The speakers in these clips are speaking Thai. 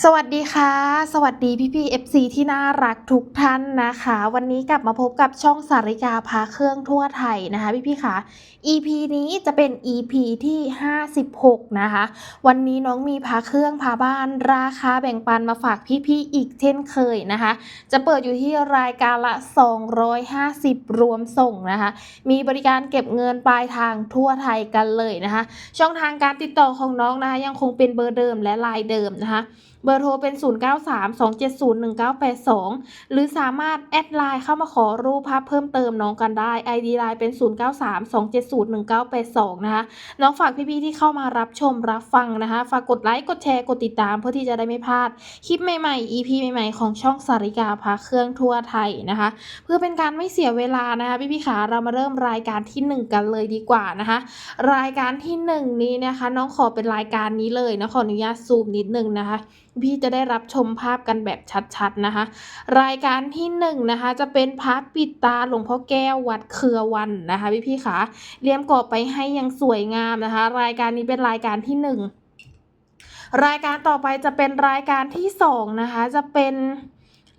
สวัสดีค่ะ สวัสดีพี่พี่ FC ที่น่ารักทุกท่านนะคะ วันนี้กลับมาพบกับช่องสาริกาพาเครื่องทั่วไทยนะคะ พี่พี่ค่ะ EP นี้จะเป็น EP ที่ 56 นะคะ วันนี้น้องมีพาเครื่องพาบ้านราคาแบ่งปันมาฝากพี่พี่อีกเช่นเคยนะคะ จะเปิดอยู่ที่รายการละ 250 รวมส่งนะคะ มีบริการเก็บเงินปลายทางทั่วไทยกันเลยนะคะ ช่องทางการติดต่อของน้องนะคะยังคงเป็นเบอร์เดิมและไลน์เดิมนะคะเบอร์โทรเป็น 0932701982 หรือสามารถแอดไลน์เข้ามาขอรูปภาพเพิ่มเติมน้องกันได้ ID ไลน์เป็น 0932701982 นะคะ น้องฝากพี่ๆที่เข้ามารับชมรับฟังนะคะ ฝากกดไลค์กดแชร์กดติดตามเพื่อที่จะได้ไม่พลาดคลิปใหม่ๆ EP ใหม่ๆ ของช่องสาริกาพาเครื่องทั่วไทยนะคะ เพื่อเป็นการไม่เสียเวลานะคะพี่ๆขาเรามาเริ่มรายการที่ 1 กันเลยดีกว่านะคะ รายการที่ 1 นี้นะคะ น้องขอเป็นรายการนี้เลยนะขออนุญาตซูมนิดนึงนะคะพี่จะได้รับชมภาพกันแบบชัดๆนะคะ รายการที่หนึ่งนะคะ จะเป็นพระปิดตาหลวงพ่อแก้ววัดเครือวันนะคะพี่พี่ๆคะเลี้ยมกรอบไปให้ยังสวยงามนะคะ รายการนี้เป็นรายการที่หนึ่งรายการต่อไปจะเป็นรายการที่สองนะคะจะเป็น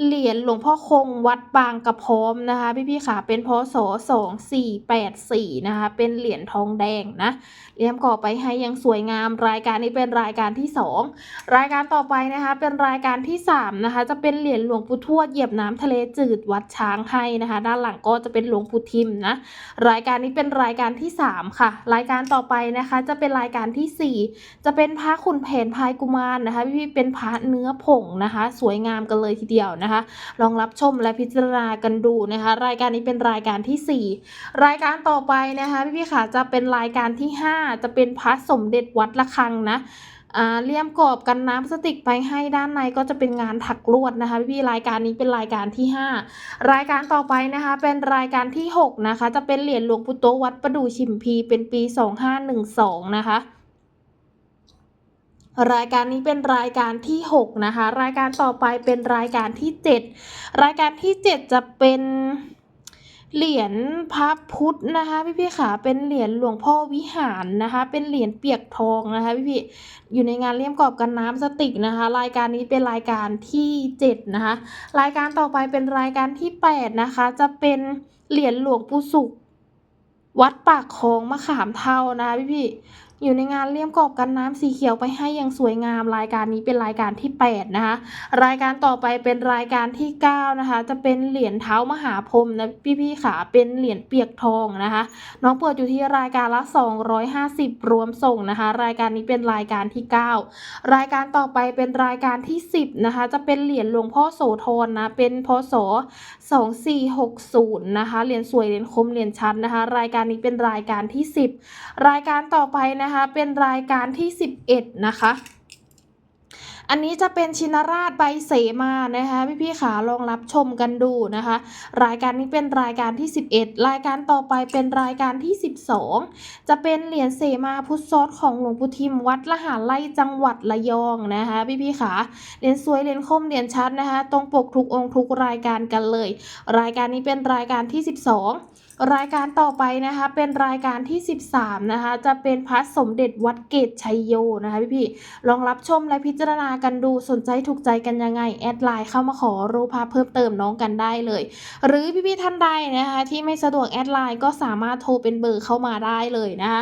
เหรียญหลวงพ่อคงวัดบางกระพร้อมนะคะพี่พี่ๆค่ะเป็นพศสองสี่แปดสี่นะคะเป็นเหรียญทองแดงนะเรียมก่อไปให้ยังสวยงามรายการนี้เป็นรายการที่2รายการต่อไปนะคะเป็นรายการที่3นะคะจะเป็นเหรียญหลวงปู่ทวดเหยียบน้ำทะเลจืดวัดช้างให้นะคะด้านหลังก็จะเป็นหลวงปู่ทิมนะรายการนี้เป็นรายการที่3ค่ะ รายการต่อไปนะคะจะเป็นรายการที่สี่จะเป็นพระขุนแผนพายกุมารนะคะพี่ๆเป็นพระเนื้อผงนะคะ สวยงามกันเลยทีเดียวนะคะ ลองรับชมและพิจารณากันดูนะคะ รายการนี้เป็นรายการที่ 4 รายการต่อไปนะคะพี่พี่ๆค่ะจะเป็นรายการที่ 5 จะเป็นพระสมเด็จวัดระฆังนะเลี่ยมกรอบกันน้ำพลาสติกไปให้ด้านในก็จะเป็นงานถักลวดนะคะพี่ๆรายการนี้เป็นรายการที่ 5 รายการต่อไปนะคะเป็นรายการที่ 6 นะคะ จะเป็นเหรียญหลวงปู่โตวัดประดู่ชิมพีเป็นปี 2512 นะคะ รายการนี้เป็นรายการที่ 6 นะคะ รายการต่อไปเป็นรายการที่ 7 รายการที่ 7 จะเป็นเหรียญพระพุทธนะคะพี่พี่ๆค่ะเป็นเหรียญหลวงพ่อวิหารนะคะ เป็นเหรียญเปียกทองนะคะพี่พี่ๆอยู่ในงานเลี่ยมกรอบกันน้ำสติกนะคะ รายการนี้เป็นรายการที่7นะคะรายการต่อไปเป็นรายการที่8นะคะจะเป็นเหรียญหลวงปู่สุขวัดปากคลองมะขามเท่านะคะพี่พี่ๆ อยู่ในงานเลี่ยมกรอบกันน้ำสีเขียวไปให้อยังสวยงาม รายการนี้เป็นรายการที่ 8 นะคะ รายการต่อไปเป็นรายการที่ 9 นะคะ จะเป็นเหรียญเท้ามหาพรหมนะพี่ๆค่ะเป็นเหรียญเปียกทองนะคะ น้องเปิดอยู่ที่รายการละ 250 รวมส่งนะคะ รายการนี้เป็นรายการที่ 9 รายการต่อไปเป็นรายการที่ 10 นะคะ จะเป็นเหรียญหลวงพ่อโสธรนะ เป็นพศ2460 นะคะเหรียญสวยเหรียญคมเหรียญชัดนะคะ รายการนี้เป็นรายการที่ 10 รายการต่อไปนะคะ เป็นรายการที่ 11 นะคะ อันนี้จะเป็นชินราชใบเสมานะคะพี่ๆขาลองรับชมกันดูนะคะ รายการนี้เป็นรายการที่ 11 รายการต่อไปเป็นรายการที่ 12 จะเป็นเหรียญเสมาพุทธซอสของหลวงปู่ทิมวัดละหาไร่จังหวัดระยองนะคะพี่ๆขาเหรียญสวยเหรียญคมเหรียญชัดนะคะ ตรงปกทุกองค์ทุกรายการกันเลย รายการนี้เป็นรายการที่ 12รายการต่อไปนะคะเป็นรายการที่ 13นะคะจะเป็นพระสมเด็จวัดเกตชัยโยนะคะพี่ๆลองรับชมและพิจารณากันดูสนใจถูกใจกันยังไงแอดไลน์เข้ามาขอรูปภาพเพิ่มเติมน้องกันได้เลย หรือพี่ๆท่านใดนะคะที่ไม่สะดวกแอดไลน์ก็สามารถโทรเป็นเบอร์เข้ามาได้เลยนะคะ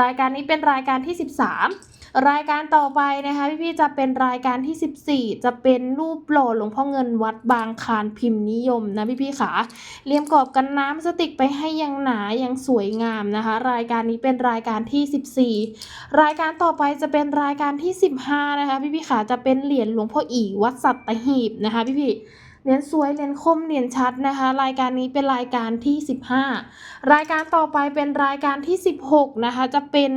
รายการนี้เป็นรายการที่ 13 รายการต่อไปนะคะพี่ๆจะเป็นรายการที่ 14 จะเป็นรูปหล่อหลวงพ่อเงินวัดบางคานพิมพ์นิยมนะพี่ๆขาเลี่ยมกรอบกันน้ำสติกไปให้ยังหนายังสวยงามนะคะ รายการนี้เป็นรายการที่ 14 รายการต่อไปจะเป็นรายการที่ 15 นะคะพี่พี่ขาจะเป็นเหรียญหลวงพ่ออีวัดสัตหีบนะคะพี่พี่เหรียญสวยเหรียญคมเหรียญชัดนะคะ รายการนี้เป็นรายการที่ 15 รายการต่อไปเป็นรายการที่ 16 นะคะ จะเป็น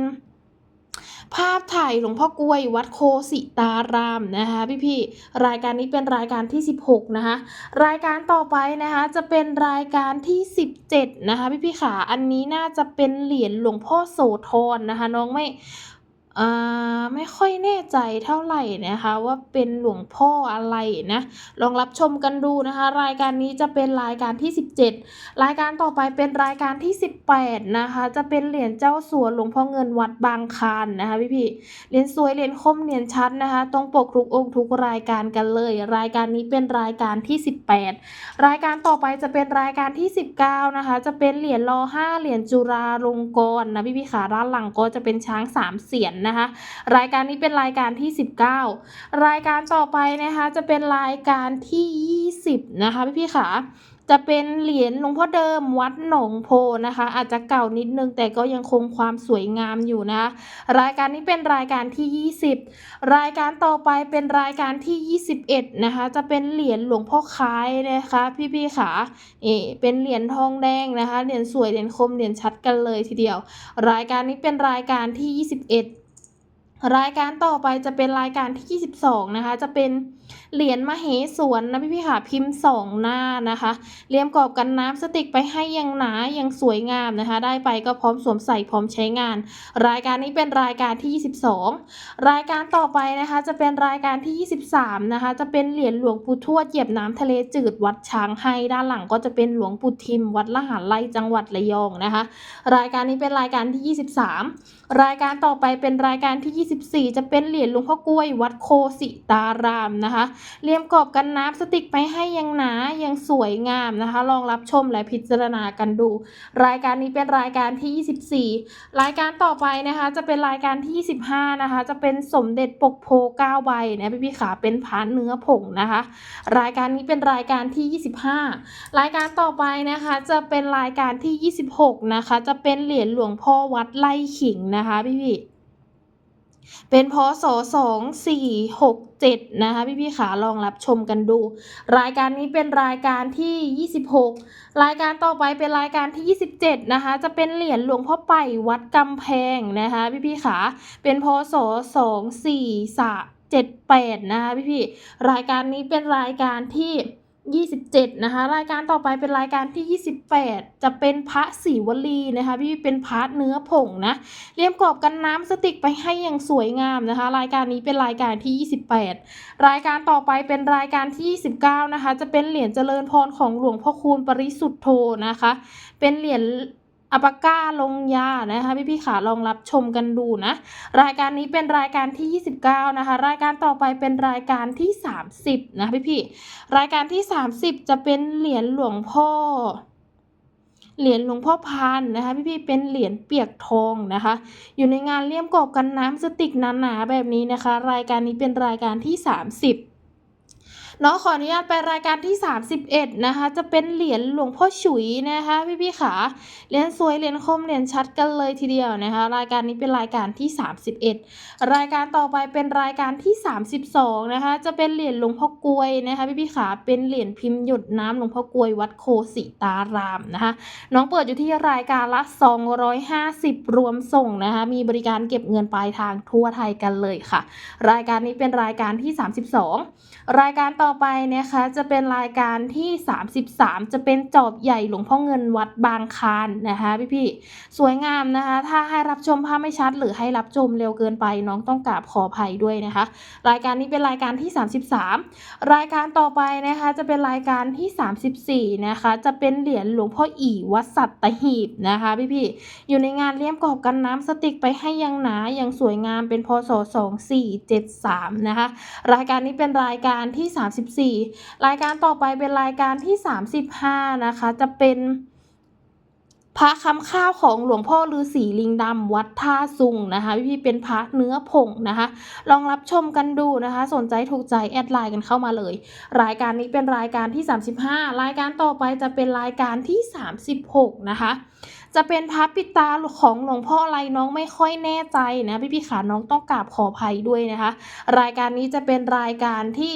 ภาพถ่ายหลวงพ่อกล้วยวัดโคสิตารามนะคะพี่พี่รายการนี้เป็นรายการที่ 16 นะคะ รายการต่อไปนะคะจะเป็นรายการที่ 17 นะคะพี่พี่ขาอันนี้น่าจะเป็นเหรียญหลวงพ่อโสธรนะคะ น้องไม่ อ่าไม่ค่อยแน่ใจเท่าไหร่นะคะ ว่าเป็นหลวงพ่ออะไรนะ ลองรับชมกันดูนะคะ รายการนี้จะเป็นรายการที่ 17 รายการต่อไปเป็นรายการที่ 18 นะคะ จะเป็นเหรียญเจ้าสัวหลวงพ่อเงินวัดบางคานนะคะพี่ๆเหรียญสวยเหรียญคมเหรียญชัดนะคะตรงปกทุกองค์ทุกรายการกันเลย รายการนี้เป็นรายการที่ 18 รายการต่อไปจะเป็นรายการที่ 19 นะคะ จะเป็นเหรียญรอ5เหรียญจุฬาลงกรณ์นะพี่ๆขาด้านหลังก็จะเป็นช้างสามเสียนนะคะ รายการนี้เป็นรายการที่ 19 รายการต่อไปนะคะจะเป็นรายการที่ 20 นะคะพี่ๆขาจะเป็นเหรียญหลวงพ่อเดิมวัดหนองโพนะคะ อาจจะเก่านิดนึงแต่ก็ยังคงความสวยงามอยู่นะคะรายการนี้เป็นรายการที่ 20 รายการต่อไปเป็นรายการที่ 21 นะคะ จะเป็นเหรียญหลวงพ่อคล้ายนะคะ พี่ๆขาเออเป็นเหรียญทองแดงนะคะเหรียญสวยเหรียญคมเหรียญชัดกันเลยทีเดียว รายการนี้เป็นรายการที่ 21 รายการต่อไปจะเป็นรายการที่ 22 นะคะ จะเป็น เหรียญมเหสวนนะพี่พี่ค่ะพิมพ์สองหน้านะคะเรียมกรอบกันน้ำสติกไปให้ยังหนายังสวยงามนะคะ ได้ไปก็พร้อมสวมใส่พร้อมใช้งาน รายการนี้เป็นรายการที่ 22 รายการต่อไปนะคะจะเป็นรายการที่ 23นะคะจะเป็นเหรียญหลวงปู่ทวดเหยียบน้ำทะเลจืดวัดช้างให้ด้านหลังก็จะเป็นหลวงปู่ทิม วัดละหารไร่จังหวัดระยองนะคะ รายการนี้เป็นรายการที่ 23 รายการต่อไปเป็นรายการที่ 24 จะเป็นเหรียญหลวงพ่อกล้วยวัดโคสิตารามนะคะเรียมกรอบกันน้ำสติกไปให้ยังหนายังสวยงามนะคะ ลองรับชมและพิจารณากันดู รายการนี้เป็นรายการที่ 24 รายการต่อไปนะคะ จะเป็นรายการที่ 25 นะคะ จะเป็นสมเด็จปกโพ9ใบนะพี่พี่ๆขาเป็นผาเนื้อผงนะคะ รายการนี้เป็นรายการที่ 25 รายการต่อไปนะคะ จะเป็นรายการที่ 26 นะคะ จะเป็นเหรียญหลวงพ่อวัดไล่ขิงนะคะพี่พี่ๆ เป็นพศ2467นะคะพี่พี่ขาลองรับชมกันดู รายการนี้เป็นรายการที่26รายการต่อไปเป็นรายการที่27นะคะ จะเป็นเหรียญหลวงพ่อไปวัดกำแพงนะคะพี่พี่ขาเป็นพศ24 78นะคะพี่พี่รายการนี้เป็นรายการที่ 27 นะคะ รายการต่อไปเป็นรายการที่ 28 จะเป็นพระศรีวลีนะคะพี่เป็นพระเนื้อผงนะเรียมกรอบกันน้ำสติกไปให้อย่างสวยงามนะคะ รายการนี้เป็นรายการที่ 28 รายการต่อไปเป็นรายการที่ 29 นะคะ จะเป็นเหรียญเจริญพรของหลวงพ่อคูณปริสุทธโธนะคะ เป็นเหรียญ อัปาก้าลงยานะคะพี่พี่ขาลองรับชมกันดูนะ รายการนี้เป็นรายการที่ 29 นะคะ รายการต่อไปเป็นรายการที่ 30 นะพี่พี่รายการที่ 30 จะเป็นเหรียญหลวงพ่อเหรียญหลวงพ่อพานนะคะพี่พี่เป็นเหรียญเปียกทองนะคะ อยู่ในงานเลี่ยมกรอบกันน้ำสติกหนาๆแบบนี้นะคะ รายการนี้เป็นรายการที่ 30 เนาะขออนุญาตไปรายการที่ 31 นะคะ จะเป็นเหรียญหลวงพ่อฉุยนะคะพี่พี่ขาเหรียญสวยเหรียญคมเหรียญชัดกันเลยทีเดียวนะคะ รายการนี้เป็นรายการที่ 31 รายการต่อไปเป็นรายการที่ 32 นะคะ จะเป็นเหรียญหลวงพ่อกลวยนะคะพี่พี่ขาเป็นเหรียญพิมพ์หยดน้ำหลวงพ่อกลวยวัดโคสิตารามนะคะ น้องเปิดอยู่ที่รายการละ 250 รวมส่งนะคะ มีบริการเก็บเงินปลายทางทั่วไทยกันเลยค่ะ รายการนี้เป็นรายการที่ 32 รายการต่อ่อไปนะคะจะเป็นรายการที่ 33 จะเป็นจอบใหญ่หลวงพ่อเงินวัดบางคานนะคะพี่พี่สวยงามนะคะ ถ้าให้รับชมภาพไม่ชัด หรือให้รับชมเร็วเกินไปน้องต้องกราบขออภัยด้วยนะคะ รายการนี้เป็นรายการที่ 33 รายการต่อไปนะคะจะเป็นรายการที่ 34นะคะจะเป็นเหรียญหลวงพ่ออีวัดสัตหีบนะคะพี่พี่อยู่ในงานเลี่ยมกรอบกันน้ำสติกไปให้ยังหนาอยังสวยงามเป็นพศ2473นะคะรายการนี้เป็นรายการที่34 รายการต่อไปเป็นรายการที่ 35 นะคะ จะเป็นพระคำข้าวของหลวงพ่อฤาษีลิงดำวัดท่าซุงนะคะ พี่ๆเป็นพระเนื้อผงนะคะ ลองรับชมกันดูนะคะ สนใจถูกใจแอดไลน์กันเข้ามาเลย รายการนี้เป็นรายการที่ 35 รายการต่อไปจะเป็นรายการที่ 36 นะคะ จะเป็นพระปิตาของหลวงพ่ออะไรน้องไม่ค่อยแน่ใจนะพี่ๆขาน้องต้องกราบขออภัยด้วยนะคะ รายการนี้จะเป็นรายการที่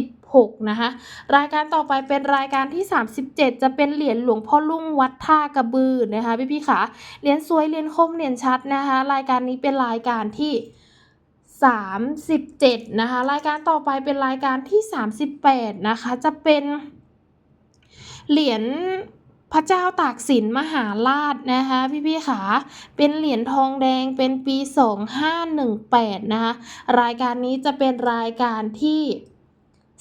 36 นะคะ รายการต่อไปเป็นรายการที่ 37 จะเป็นเหรียญหลวงพ่อลุ่งวัดท่ากระบือนะคะพี่พี่ขาเหรียญสวยเหรียญคมเหรียญชัดนะคะ รายการนี้เป็นรายการที่37นะคะ รายการต่อไปเป็นรายการที่ 38 นะคะ จะเป็นเหรียญ พระเจ้าตากสินมหาราชนะคะพี่ๆขาเป็นเหรียญทองแดงเป็นปี 2518นะคะรายการนี้จะเป็นรายการที่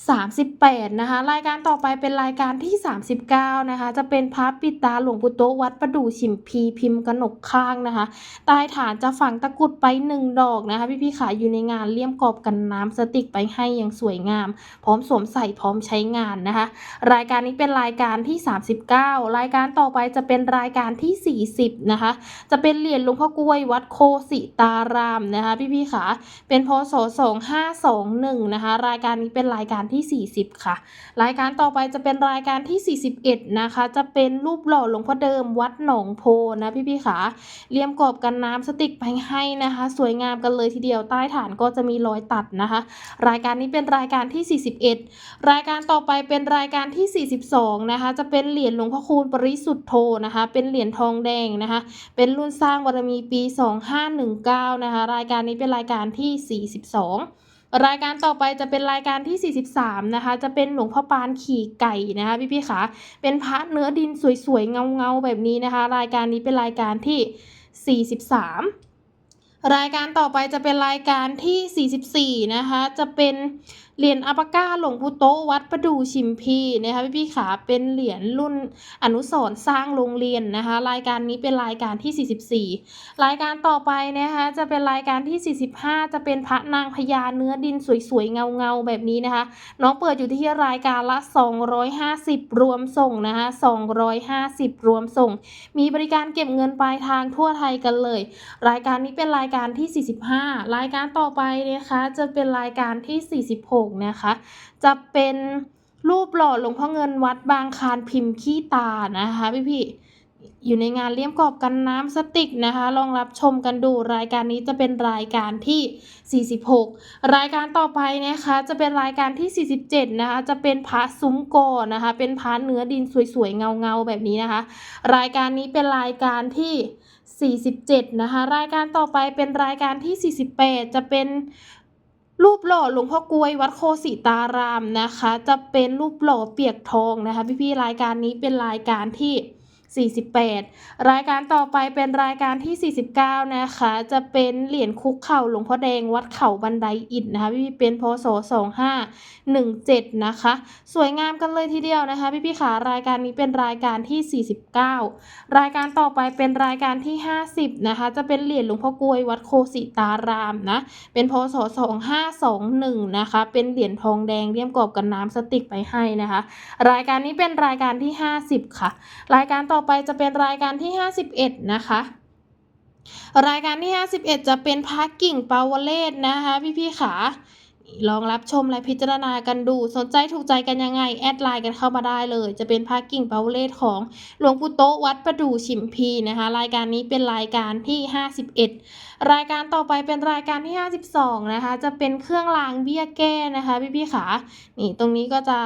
38 นะคะ รายการต่อไปเป็นรายการที่ 39 นะคะ จะเป็นพระปิดตาหลวงปู่โตวัดประดู่ฉิมพีพิมพ์กนกข้างนะคะใต้ฐานจะฝังตะกรุดไปหนึ่งดอกนะคะ พี่ๆขาอยู่ในงานเลี่ยมกรอบกันน้ำสติกไปให้อย่างสวยงาม พร้อมสวมใส่พร้อมใช้งานนะคะ รายการนี้เป็นรายการที่ 39 รายการต่อไปจะเป็นรายการที่ 40 นะคะ จะเป็นเหรียญหลวงพ่อกล้วยวัดโคสิตารามนะคะ พี่ๆขาเป็นพศ2521นะคะ รายการนี้เป็นรายการที่ 40 ค่ะ รายการต่อไปจะเป็นรายการที่ 41 นะคะ จะเป็นรูปหล่อหลวงพ่อเดิมวัดหนองโพนะพี่ๆขาเลี่ยมกรอบกันน้ำสติกไปให้นะคะ สวยงามกันเลยทีเดียวใต้ฐานก็จะมีรอยตัดนะคะ รายการนี้เป็นรายการที่ 41 รายการต่อไปเป็นรายการที่ 42 นะคะ จะเป็นเหรียญหลวงพ่อคูณปริสุทธโธนะคะ เป็นเหรียญทองแดงนะคะ เป็นรุ่นสร้างบารมีปี 2519 นะคะ รายการนี้เป็นรายการที่ 42 รายการต่อไปจะเป็นรายการที่ 43 นะคะ จะเป็นหลวงพ่อปานขี่ไก่นะคะพี่ๆคะเป็นพระเนื้อดินสวยๆเงาๆแบบนี้นะคะ รายการนี้เป็นรายการที่ 43 รายการต่อไปจะเป็นรายการที่ 44 นะคะ จะเป็นเหรียญอัปาก้าหลวงปู่โตวัดประดูชิมพีนะคะพี่ๆขาเป็นเหรียญรุ่นอนุสรสร้างโรงเรียนนะคะ รายการนี้เป็นรายการที่ 44 รายการต่อไปนะคะจะเป็นรายการที่ 45 จะเป็นพระนางพญาเนื้อดินสวยๆเงาๆแบบนี้นะคะ น้องเปิดอยู่ที่รายการละ 250 รวมส่งนะคะ250 รวมส่ง มีบริการเก็บเงินปลายทางทั่วไทยกันเลย รายการนี้เป็นรายการที่ 45 รายการต่อไปนะคะ จะเป็นรายการที่ 46 นะคะ จะเป็นรูปหล่อหลวงพ่อเงินวัดบางคารพิมพ์ขี้ตานะคะพี่พี่อยู่ในงานเลี่ยมกรอบกันน้ำสติกนะคะ ลองรับชมกันดูรายการนี้จะเป็นรายการที่ 46 รายการต่อไปนะคะจะเป็นรายการที่ 47 นะคะ จะเป็นพระซุ้มกอนะคะ เป็นพระเนื้อดินสวยๆเงาๆแบบนี้นะคะ รายการนี้เป็นรายการที่ 47 นะคะ รายการต่อไปเป็นรายการที่ 48 จะเป็นรูปหล่อหลวงพ่อกวยวัดโคสิตารามนะคะ จะเป็นรูปหล่อเปียกทองนะคะ พี่ๆรายการนี้เป็นรายการที่ 48 รายการต่อไปเป็นรายการที่ 49 นะคะ จะเป็นเหรียญคุกเข่าหลวงพ่อแดงวัดเข่าบันไดอิฐนะคะพี่ๆเป็นพศ2517 นะคะ สวยงามกันเลยทีเดียวนะคะ พี่ๆขารายการนี้เป็นรายการที่ 49 รายการต่อไปเป็นรายการที่ 50 นะคะ จะเป็นเหรียญหลวงพ่อกลวยวัดโคสิตารามนะ เป็นพศ2521 นะคะ เป็นเหรียญทองแดงเลี่ยมกรอบกันน้ำสติกไปให้นะคะ รายการนี้เป็นรายการที่ 50 ค่ะ รายการต่อไปจะเป็นรายการที่ 51 นะคะ รายการที่ 51 จะเป็นพักกิ่งปาวเลศนะคะพี่ๆขาลองรับชมและพิจารณากันดู สนใจถูกใจกันยังไง แอดไลน์กันเข้ามาได้เลย จะเป็นพักกิ่งปาวเลศของหลวงปู่โตวัดประดู่ฉิมพีนะคะ รายการนี้เป็นรายการที่ 51 รายการต่อไปเป็นรายการที่ 52 นะคะ จะเป็นเครื่องรางเบี้ยแก้นะคะ พี่ๆขานี่ตรงนี้ก็จะ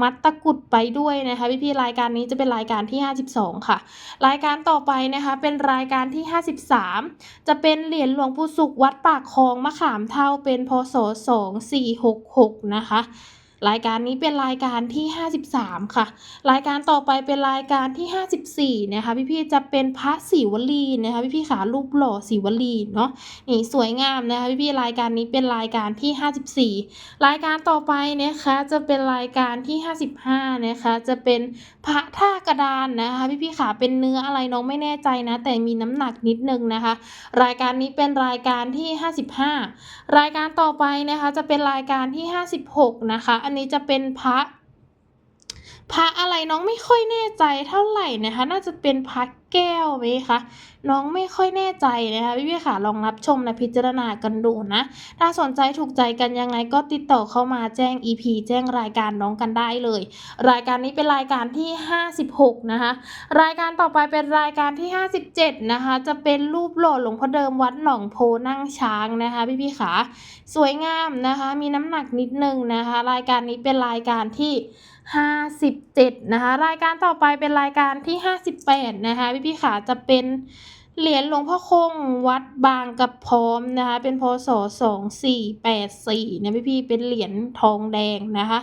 มัดตะกุดไปด้วยนะคะพี่ๆรายการนี้จะเป็นรายการที่ 52 ค่ะ รายการต่อไปนะคะเป็นรายการที่ 53 จะเป็นเหรียญหลวงปู่สุขวัดปากคลองมะขามเท่าเป็นพศ2466 นะคะ รายการนี้เป็นรายการที่ 53 ค่ะ รายการต่อไปเป็นรายการที่ 54 นะคะ พี่ๆจะเป็นพระศิวลีนะคะ พี่ๆขารูปหล่อศิวลีเนาะนี่สวยงามนะคะ พี่ๆรายการนี้เป็นรายการที่ 54 รายการต่อไปนะคะจะเป็นรายการที่ 55 นะคะจะเป็นพระท่ากระดานนะคะพี่ๆขาเป็นเนื้ออะไรน้องไม่แน่ใจนะ แต่มีน้ำหนักนิดนึงนะคะ รายการนี้เป็นรายการที่ 55 รายการต่อไปนะคะจะเป็นรายการที่ 56 นะคะอันนี้จะเป็นพระ พระอะไรน้องไม่ค่อยแน่ใจเท่าไหร่นะคะ น่าจะเป็นพระแก้วไหมคะน้องไม่ค่อยแน่ใจนะคะพี่ๆค่ะลองรับชมและพิจารณากันดูนะ ถ้าสนใจถูกใจกันยังไงก็ติดต่อเข้ามาแจ้ง EP แจ้งรายการน้องกันได้เลย รายการนี้เป็นรายการที่ 56 นะคะ รายการต่อไปเป็นรายการที่ 57 นะคะ จะเป็นรูปหล่อหลวงพ่อเดิมวัดหนองโพนั่งช้างนะคะพี่ๆค่ะสวยงามนะคะ มีน้ำหนักนิดนึงนะคะ รายการนี้เป็นรายการที่ 57 นะคะ รายการต่อไปเป็นรายการที่ 58 นะคะ พี่พี่ขาจะเป็นเหรียญหลวงพ่อคงวัดบางกระพร้อมนะคะ เป็นพศ2484นะพี่พี่เป็นเหรียญทองแดงนะคะ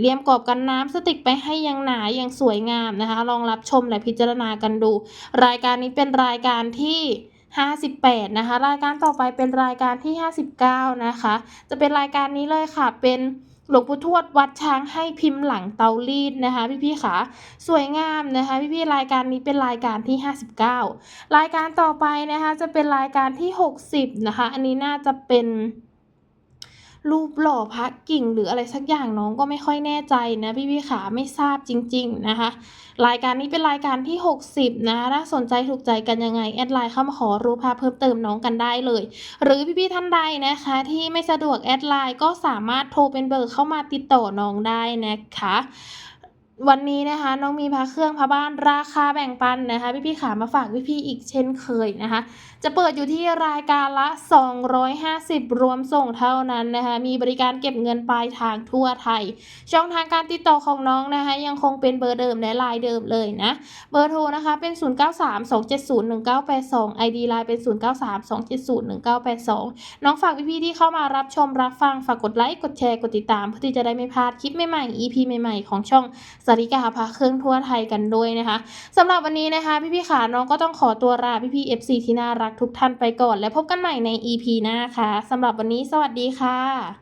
เลี่ยมกรอบกันน้ำสติกไปให้ยังหนาอย่างสวยงามนะคะ ลองรับชมและพิจารณากันดู รายการนี้เป็นรายการที่58นะคะ รายการต่อไปเป็นรายการที่ 59 นะคะ จะเป็นรายการนี้เลยค่ะ เป็น หลวงปู่ทวดวัดช้างให้พิมพ์หลังเตารีดนะคะ พี่ๆค่ะ สวยงามนะคะ พี่ๆรายการนี้เป็นรายการที่ 59 รายการต่อไปนะคะจะเป็นรายการที่ 60นะคะ อันนี้น่าจะเป็น รูปหล่อพระกิ่งหรืออะไรสักอย่างน้องก็ไม่ค่อยแน่ใจนะพี่พี่ๆขาไม่ทราบจริง ๆนะคะ รายการนี้เป็นรายการที่ 60นะคะถ้าสนใจถูกใจกันยังไงแอดไลน์เข้ามาขอรูปภาพเพิ่มเติมน้องกันได้เลย หรือพี่ๆท่านใดนะคะ ที่ไม่สะดวกแอดไลน์ก็สามารถโทรเป็นเบอร์เข้ามาติดต่อน้องได้นะคะ วันนี้นะคะน้องมีพระเครื่องพระบ้านราคาแบ่งปันนะคะ พี่ๆขามาฝากพี่ๆอีกเช่นเคยนะคะ จะเปิดอยู่ที่รายการละ 250 รวมส่งเท่านั้นนะคะมีบริการเก็บเงินปลายทางทั่วไทย ช่องทางการติดต่อของน้องนะคะ ยังคงเป็นเบอร์เดิมและไลน์เดิมเลยนะ เบอร์โทรนะคะเป็น 0932701982 ID ไลน์เป็น 0932701982 น้องฝากพี่ๆที่เข้ามารับชมรับฟังฝากกดไลค์กดแชร์กดติดตามเพื่อที่จะได้ไม่พลาดคลิปใหม่ๆ EP ใหม่ๆของช่องสาริกาพาเครื่องทั่วไทยกันด้วยนะคะสำหรับวันนี้นะคะ พี่ๆขาน้องก็ต้องขอตัวลาพี่ๆ FC ที่น่ารักทุกท่านไปก่อน และพบกันใหม่ใน EP หน้าค่ะสำหรับวันนี้สวัสดีค่ะ